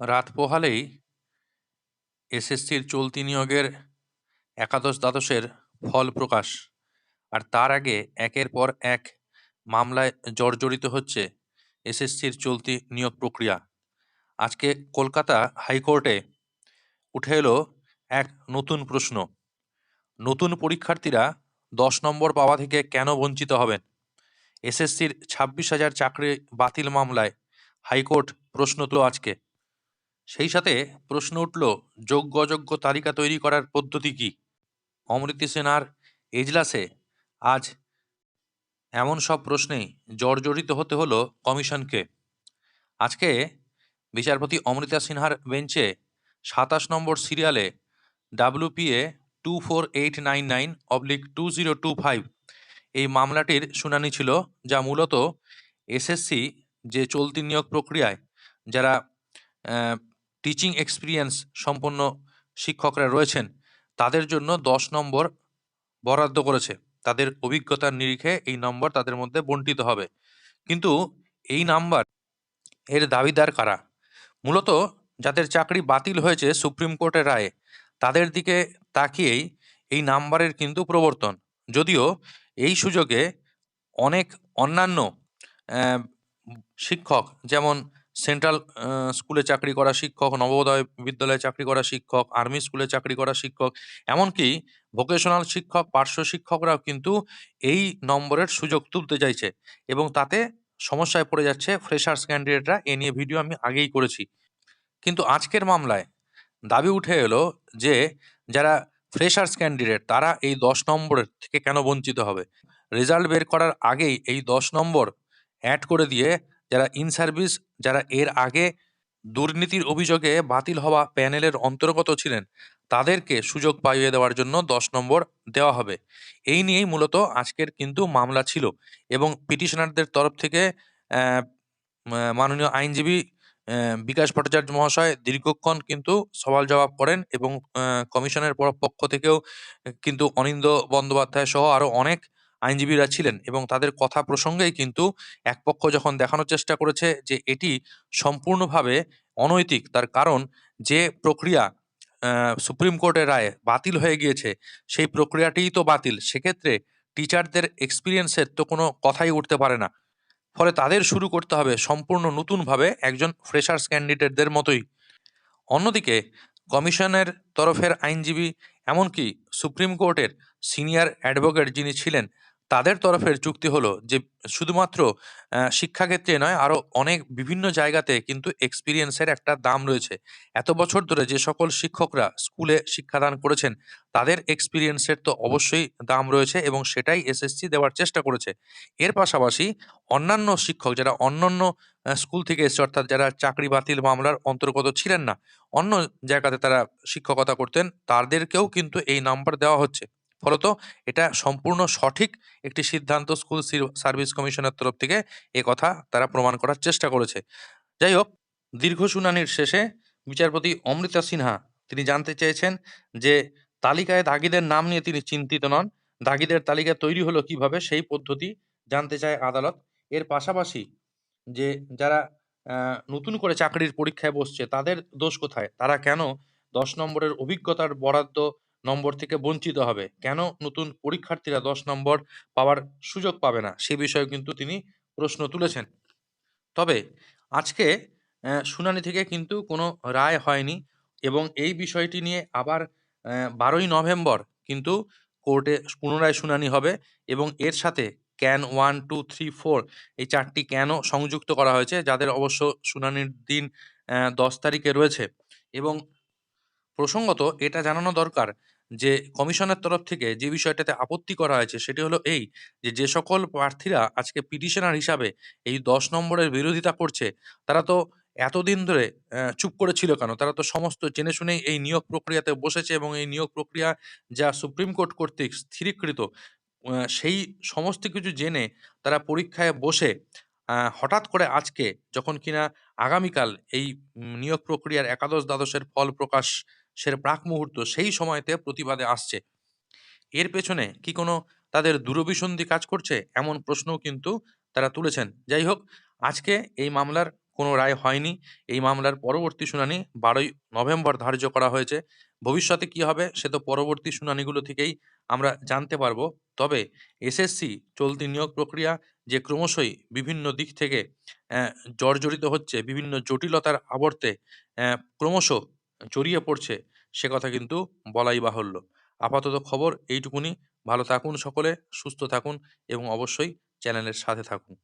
রাত পোহালেই এসএসসির চলতি নিয়োগের একাদশ দ্বাদশের ফল প্রকাশ। আর তার আগে একের পর এক মামলায় জর্জরিত হচ্ছে এসএসসির চলতি নিয়োগ প্রক্রিয়া। আজকে কলকাতা হাইকোর্টে উঠে এলো এক নতুন প্রশ্ন। নতুন পরীক্ষার্থীরা দশ নম্বর পাওয়া থেকে কেন বঞ্চিত হবেন? এসএসসির ছাব্বিশ হাজার চাকরি বাতিল মামলায় হাইকোর্ট প্রশ্ন তুলো আজকে। সেই সাথে প্রশ্ন উঠল যোগ্য অযোগ্য তালিকা তৈরি করার পদ্ধতি কি? অমৃতি সেনার এজলাসে আজ এমন সব প্রশ্নেই জর্জরিত হতে হলো কমিশনকে। আজকে বিচারপতি অমৃতা সিনহার বেঞ্চে সাতাশ নম্বর সিরিয়ালে WPA two four eight nine nine oblique two zero two five এই মামলাটির শুনানি ছিল, যা মূলত এসএসসি যে চলতি নিয়োগ প্রক্রিয়ায় যারা টিচিং এক্সপিরিয়েন্স সম্পন্ন শিক্ষকরা রয়েছেন। তাদের জন্য দশ নম্বর বরাদ্দ করেছে। তাদের অভিজ্ঞতার নিরিখে এই নম্বর তাদের মধ্যে বন্টিত হবে। কিন্তু এই নাম্বার এর দাবিদার কারা? মূলত যাদের চাকরি বাতিল হয়েছে সুপ্রিম কোর্টের রায়ে, তাদের দিকে তাকিয়েই এই নাম্বারের কিন্তু প্রবর্তন। যদিও এই সুযোগে অনেক অন্যান্য শিক্ষক যেমন সেন্ট্রাল স্কুলে চাকরি করা শিক্ষক, নবোদয় বিদ্যালয়ে চাকরি করা শিক্ষক, আর্মি স্কুলে চাকরি করা শিক্ষক, এমনকি ভোকেশনাল শিক্ষক, পার্শ্ব শিক্ষকরাও কিন্তু এই নম্বরের সুযোগ তুলতে চাইছে এবং তাতে সমস্যায় পড়ে যাচ্ছে ফ্রেশার্স ক্যান্ডিডেটরা। এ নিয়ে ভিডিও আমি আগেই করেছি। কিন্তু আজকের মামলায় দাবি উঠে এলো যে যারা ফ্রেশার্স ক্যান্ডিডেট, তারা এই দশ নম্বরের থেকে কেন বঞ্চিত হবে? রেজাল্ট বের করার আগেই এই দশ নম্বর অ্যাড করে দিয়ে যারা ইন সার্ভিস যারা এর আগে দুর্নীতির অভিযোগে বাতিল হওয়া প্যানেলের অন্তর্গত ছিলেন, তাদেরকে সুযোগ পাইয়ে দেওয়ার জন্য দশ নম্বর দেওয়া হবে। এই নিয়েই মূলত আজকের কিন্তু মামলা ছিল এবং পিটিশনারদের তরফ থেকে মাননীয় আইনজীবী বিকাশ ভট্টাচার্য মহাশয় দীর্ঘক্ষণ কিন্তু সওয়াল জবাব করেন এবং কমিশনের পক্ষ থেকেও কিন্তু অনিন্দ বন্দ্যোপাধ্যায় সহ আরও অনেক আইনজীবীরা ছিলেন এবং তাদের কথা প্রসঙ্গেই কিন্তু এক পক্ষ যখন দেখানোর চেষ্টা করেছে যে এটি সম্পূর্ণভাবে অনৈতিক, তার কারণ যে প্রক্রিয়া সুপ্রিম কোর্টের রায়ে বাতিল হয়ে গিয়েছে, সেই প্রক্রিয়াটিই তো বাতিল। সেক্ষেত্রে টিচারদের এক্সপিরিয়েন্সের তো কোনো কথাই উঠতে পারে না। ফলে তাদের শুরু করতে হবে সম্পূর্ণ নতুনভাবে একজন ফ্রেশার্স ক্যান্ডিডেটদের মতোই। অন্যদিকে কমিশনের তরফের আইনজীবী, এমনকি সুপ্রিম কোর্টের সিনিয়র অ্যাডভোকেট যিনি ছিলেন তাদের তরফের যুক্তি হলো যে, শুধুমাত্র শিক্ষাক্ষেত্রে নয়, আরও অনেক বিভিন্ন জায়গাতে কিন্তু এক্সপিরিয়েন্সের একটা দাম রয়েছে। এত বছর ধরে যে সকল শিক্ষকরা স্কুলে শিক্ষাদান করেছেন, তাদের এক্সপিরিয়েন্সের তো অবশ্যই দাম রয়েছে এবং সেটাই এসএসসি দেওয়ার চেষ্টা করেছে। এর পাশাপাশি অন্যান্য শিক্ষক যারা অন্যান্য স্কুল থেকে এসেছে, অর্থাৎ যারা চাকরি বাতিল মামলার অন্তর্গত ছিলেন না, অন্য জায়গাতে তারা শিক্ষকতা করতেন, তাদেরকেও কিন্তু এই নাম্বার দেওয়া হচ্ছে। ফলত এটা সম্পূর্ণ সঠিক একটি সিদ্ধান্ত স্কুল সার্ভিস কমিশনের তরফ থেকে এ কথা তারা প্রমাণ করার চেষ্টা করেছে। যাই হোক, দীর্ঘ শুনানির শেষে বিচারপতি অমৃতা সিনহা তিনি জানতে চেয়েছেন যে তালিকায় দাগিদের নাম নিয়ে তিনি চিন্তিত নন। দাগিদের তালিকা তৈরি হলো কীভাবে সেই পদ্ধতি জানতে চায় আদালত। এর পাশাপাশি যে যারা নতুন করে চাকরির পরীক্ষায় বসছে তাদের দোষ কোথায়? তারা কেন দশ নম্বরের অভিজ্ঞতার বরাদ্দ নম্বর থেকে বঞ্চিত হবে। কেন? নতুন পরীক্ষার্থীরা দশ নম্বর পাওয়ার সুযোগ পাবে না। সে বিষয়ে কিন্তু তিনি প্রশ্ন তুলেছেন। তবে আজকে শুনানি থেকে কিন্তু কোনো রায় হয়নি এবং এই বিষয়টি নিয়ে আবার বারোই নভেম্বর কিন্তু কোর্টে পুনরায় শুনানি হবে এবং এর সাথে can one, two, three, four এই চারটি ক্যানও সংযুক্ত করা হয়েছে, যাদের অবশ্য শুনানির দিন দশ তারিখে রয়েছে। এবং প্রসঙ্গত এটা জানানো দরকার যে কমিশনের তরফ থেকে যে বিষয়টাতে আপত্তি করা হয়েছে সেটি হলো এই যে যে সকল প্রার্থীরা আজকে পিটিশনার হিসাবে এই দশ নম্বরের বিরোধিতা করছে, তারা তো এতদিন ধরে চুপ করেছিল কেন? তারা তো সমস্ত জেনে শুনেই এই নিয়োগ প্রক্রিয়াতে বসেছে এবং এই নিয়োগ প্রক্রিয়া যা সুপ্রিম কোর্ট কর্তৃক স্থিরীকৃত সেই সমস্ত কিছু জেনে তারা পরীক্ষায় বসে হঠাৎ করে আজকে যখন কিনা আগামীকাল এই নিয়োগ প্রক্রিয়ার একাদশ দ্বাদশের ফল প্রকাশের প্রাক মুহূর্ত সেই সময়তে প্রতিবাদে আসছে। এর পেছনে কি কোনো তাদের দূরভিসন্ধি কাজ করছে? এমন প্রশ্নও কিন্তু তারা তুলেছেন। যাই হোক, আজকে এই মামলার কোনো রায় হয়নি। এই মামলার পরবর্তী শুনানি বারোই নভেম্বর ধার্য করা হয়েছে। ভবিষ্যতে কি হবে সে তো পরবর্তী শুনানিগুলো থেকেই আমরা জানতে পারব। তবে এসএসসি চলতি নিয়োগ প্রক্রিয়া যে ক্রমশই বিভিন্ন দিক থেকে জর্জরিত হচ্ছে, বিভিন্ন জটিলতার আবর্তে ক্রমশ জড়িয়ে পড়ছে, সে কথা কিন্তু বলাই বাহুল্য। আপাতত খবর এইটুকুনি। ভালো থাকুন সকলে, সুস্থ থাকুন এবং অবশ্যই চ্যানেলের সাথে থাকুন।